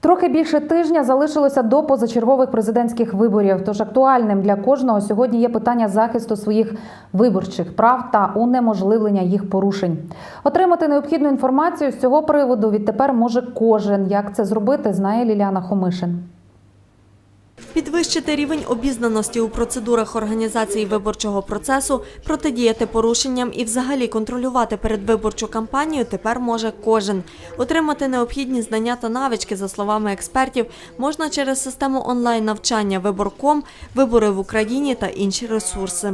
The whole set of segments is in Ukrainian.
Трохи більше тижня залишилося до позачергових президентських виборів. Тож актуальним для кожного сьогодні є питання захисту своїх виборчих прав та унеможливлення їх порушень. Отримати необхідну інформацію з цього приводу відтепер може кожен. Як це зробити, знає Ліляна Хомишин. Підвищити рівень обізнаності у процедурах організації виборчого процесу, протидіяти порушенням і взагалі контролювати передвиборчу кампанію тепер може кожен. Отримати необхідні знання та навички, за словами експертів, можна через систему онлайн-навчання «Виборком», «Вибори в Україні» та інші ресурси.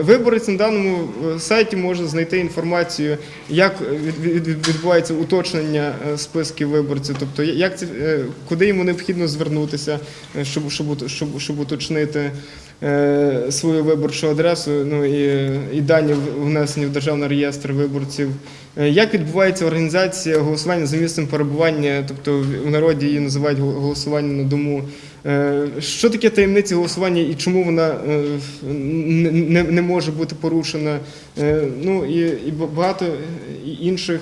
Виборець на даному е, сайті може знайти інформацію, як від- відбувається уточнення е, списків виборців, тобто як е, куди йому необхідно звернутися, е, щоб, щоб, щоб, щоб уточнити е, свою виборчу адресу, ну і, і дані внесені в державний реєстр виборців. Е, Як відбувається організація голосування за місцем перебування, тобто в народі її називають голосування на дому. Е, Що таке таємниця голосування і чому вона не, не, не може бути порушена? Ну і, і багато інших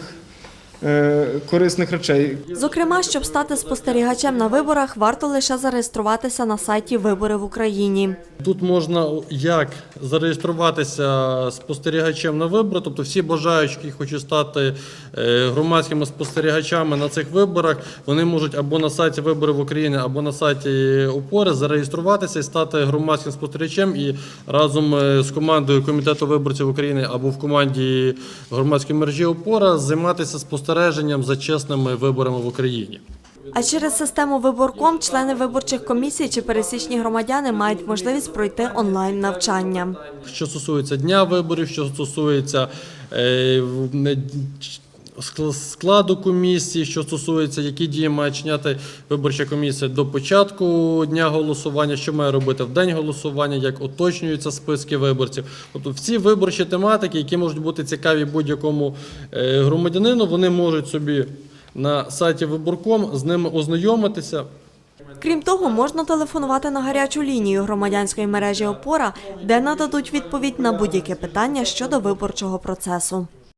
корисних речей. Зокрема, щоб стати спостерігачем на виборах, варто лише зареєструватися на сайті «Вибори в Україні». Тут можна як зареєструватися спостерігачем на вибори, тобто всі бажаючі, які хочуть стати е, громадськими спостерігачами на цих виборах, вони можуть або на сайті Вибори в Україні, або на сайті ОПОРи зареєструватися і стати громадським спостерігачем і разом е, з командою комітету виборців України або в команді громадської мережі ОПОРа займатися спостереженням за чесними виборами в Україні. А через систему «Виборком» члени виборчих комісій чи пересічні громадяни мають можливість пройти онлайн-навчання. Що стосується дня виборів, що стосується складу комісії, що стосується, які дії має чиняти виборча комісія до початку дня голосування, що має робити в день голосування, як уточнюються списки виборців. Тобто всі виборчі тематики, які можуть бути цікаві будь-якому е, громадянину, вони можуть собі на сайті Виборком з ними ознайомитися, Крім того, можна телефонувати на гарячу лінію громадянської мережі «Опора», де нададуть відповідь на будь-яке питання щодо виборчого процесу.